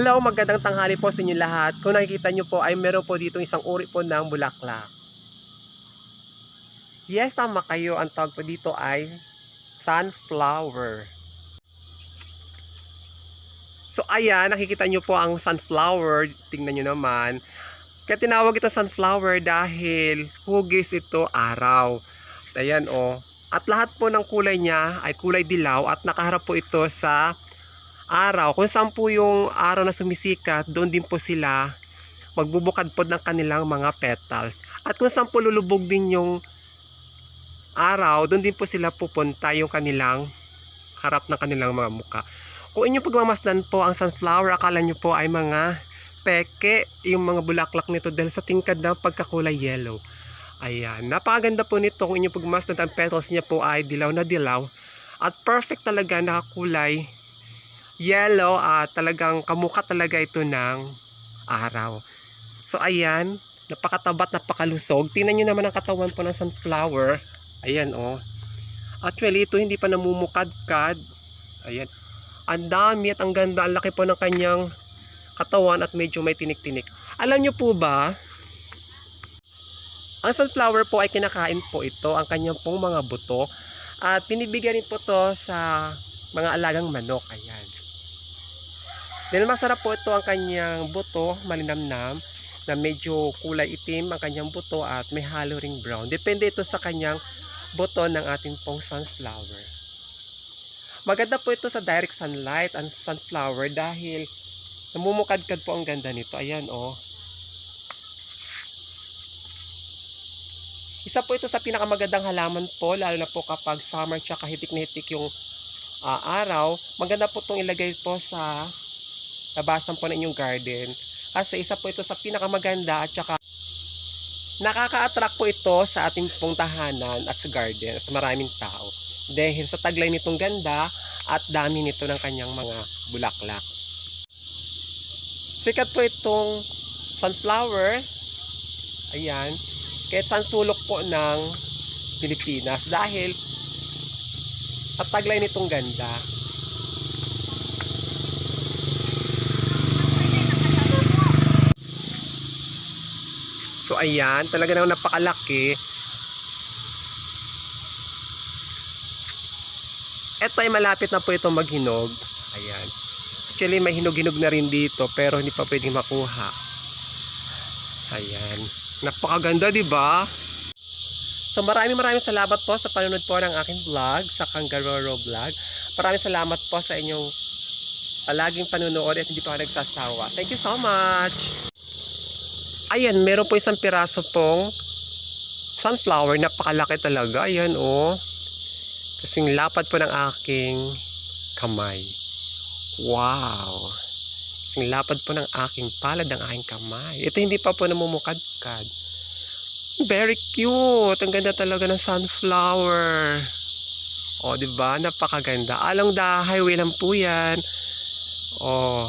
Hello, magandang tanghali po sa inyo lahat. Kung nakikita nyo po ay meron po dito isang uri po ng bulaklak. Yes, tama kayo. Ang tawag po dito ay sunflower. So ayan, nakikita nyo po ang sunflower. Tingnan nyo naman. Kaya tinawag ito sunflower dahil hugis ito araw. Ayan. Oh. At lahat po ng kulay niya ay kulay dilaw at nakaharap po ito sa araw. Kung saan po yung araw na sumisikat, doon din po sila magbubukad po ng kanilang mga petals. At kung saan po lulubog din yung araw, doon din po sila pupunta yung kanilang harap ng kanilang mga muka. Kung inyong pagmamasdan po ang sunflower, akala nyo po ay mga peke yung mga bulaklak nito dahil sa tingkad ng pagkakulay yellow. Ayan, napakaganda po nito kung inyong pagmamasdan ang petals niya po ay dilaw na dilaw at perfect talaga nakakulay yellow at talagang kamukha talaga ito ng araw. So ayan, napakatabat, napakalusog. Tingnan nyo naman ang katawan po ng sunflower. Ayan oh. Actually, ito hindi pa namumukadkad. Ayan. Ang dami at ang ganda, ang laki po ng kanyang katawan at medyo may tinik-tinik. Alam nyo po ba, ang sunflower po ay kinakain po ito, ang kanyang pong mga buto. At pinibigyan rin po to sa mga alagang manok. Ayan. Dahil masarap po ito ang kanyang buto, malinamnam, na medyo kulay itim ang kanyang buto at may halo ring brown. Depende ito sa kanyang buto ng ating pong sunflower. Maganda po ito sa direct sunlight ang sunflower dahil namumukadkad po ang ganda nito. Ayan oh. Isa po ito sa pinakamagandang halaman po, lalo na po kapag summer tsaka hitik na hitik yung ah, araw. Maganda po itong ilagay po sa labasan po ng inyong garden. Kasi isa po ito sa pinakamaganda at saka nakaka-attract po ito sa ating pong tahanan at sa garden sa maraming tao. Dahil sa taglay nitong ganda at dami nito ng kanyang mga bulaklak. Sikat po itong sunflower. Ayan. Kahit saan sulok po ng Pilipinas dahil sa taglay nitong ganda. Ayan, talaga naman napakalaki. Ito ay malapit na po itong maghinog. Ayan. Actually may hinog-hinog na rin dito pero hindi pa pwedeng makuha. Ayan. Napakaganda, di ba? So maraming maraming salamat po sa panonood po ng aking vlog sa Kangaroo Vlog. Maraming salamat po sa inyong palaging panonood at hindi pa ako nagsasawa. Thank you so much! Ayan, meron po isang piraso pong sunflower. Napakalaki talaga. Ayan, oh. Kasing lapad po ng aking kamay. Wow! Kasing lapad po ng aking palad ng aking kamay. Ito hindi pa po namumukadkad. Very cute! Ang ganda talaga ng sunflower. O, di ba? Napakaganda. Along the highway lang po yan. Oh,